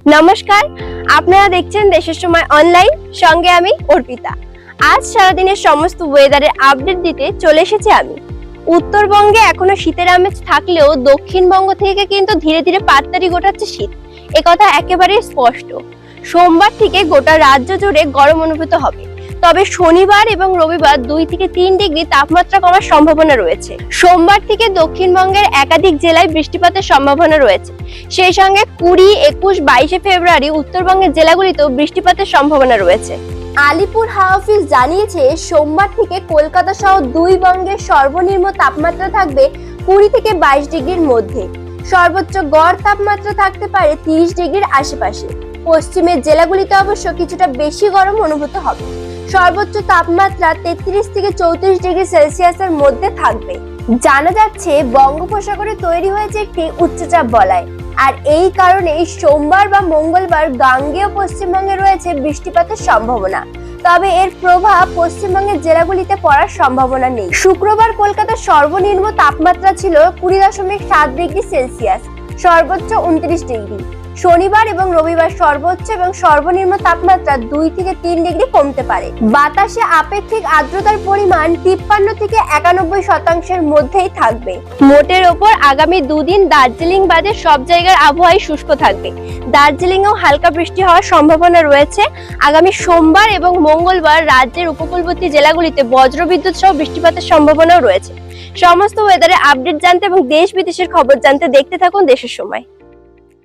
নমস্কার, আপনারা দেখছেন দেশের সময় অনলাইন সঙ্গে আমি অর্পিতা। আজ সারাদিনের সমস্ত ওয়েদারের আপডেট দিতে চলে এসেছি আমি। উত্তরবঙ্গে এখনও শীতের আমেজ থাকলেও দক্ষিণবঙ্গ থেকে কিন্তু ধীরে ধীরে পাত্তারি গোটাচ্ছে শীত। একথা একেবারেই স্পষ্ট। সোমবার থেকে গোটা রাজ্য জুড়ে গরম অনুভূত হবে। তবে শনিবার এবং রবিবার দুই থেকে তিন ডিগ্রি তাপমাত্রা কমার সম্ভাবনা রয়েছে। সোমবার থেকে দক্ষিণবঙ্গের একাধিক জেলায় বৃষ্টিপাতের সম্ভাবনা রয়েছে। সেই সঙ্গে কুড়ি, একুশ, বাইশে ফেব্রুয়ারি উত্তরবঙ্গের জেলাগুলিতেও বৃষ্টিপাতের সম্ভাবনা রয়েছে। আলিপুর হাওয়া অফিস জানিয়েছে, সোমবার থেকে কলকাতা সহ দুই বঙ্গের সর্বনিম্ন তাপমাত্রা থাকবে কুড়ি থেকে বাইশ ডিগ্রির মধ্যে। সর্বোচ্চ গড় তাপমাত্রা থাকতে পারে তিরিশ ডিগ্রির আশেপাশে। পশ্চিমের জেলাগুলিতে অবশ্য কিছুটা বেশি গরম অনুভূত হবে। সর্বোচ্চ তাপমাত্রা তেত্রিশ থেকে চৌত্রিশ ডিগ্রি সেলসিয়াসের মধ্যে থাকবে। জানা যাচ্ছে, বঙ্গোপসাগরে তৈরি হয়েছে একটি উচ্চচাপ বলয়। আর এই কারণেই সোমবার বা মঙ্গলবার গাঙ্গেয় পশ্চিমবঙ্গে রয়েছে বৃষ্টিপাতের সম্ভাবনা। তবে এর প্রভাব পশ্চিমবঙ্গের জেলাগুলিতে পড়ার সম্ভাবনা নেই। শুক্রবার কলকাতার সর্বনিম্ন তাপমাত্রা ছিল কুড়ি দশমিক সাত ডিগ্রি সেলসিয়াস, সর্বোচ্চ উনত্রিশ ডিগ্রি। শনিবার এবং রবিবার সর্বোচ্চ এবং সর্বনিম্ন তাপমাত্রা দুই থেকে তিন ডিগ্রি কমতে পারে। বাতাসে আপেক্ষিক আর্দ্রতার পরিমাণ তিপ্পান্ন থেকে একানব্বই শতাংশের মধ্যেই থাকবে। মোটের ওপর আগামী দুদিন দার্জিলিং বাদে সব জায়গার আবহাওয়াই শুষ্ক থাকবে। দার্জিলিংয়েও হালকা বৃষ্টি হওয়ার সম্ভাবনা রয়েছে। আগামী সোমবার এবং মঙ্গলবার রাজ্যের উপকূলবর্তী জেলাগুলিতে বজ্রবিদ্যুৎ সহ বৃষ্টিপাতের সম্ভাবনাও রয়েছে। সমস্ত ওয়েদারে আপডেট জানতে এবং দেশ বিদেশের খবর জানতে দেখতে থাকুন দেশের সময়।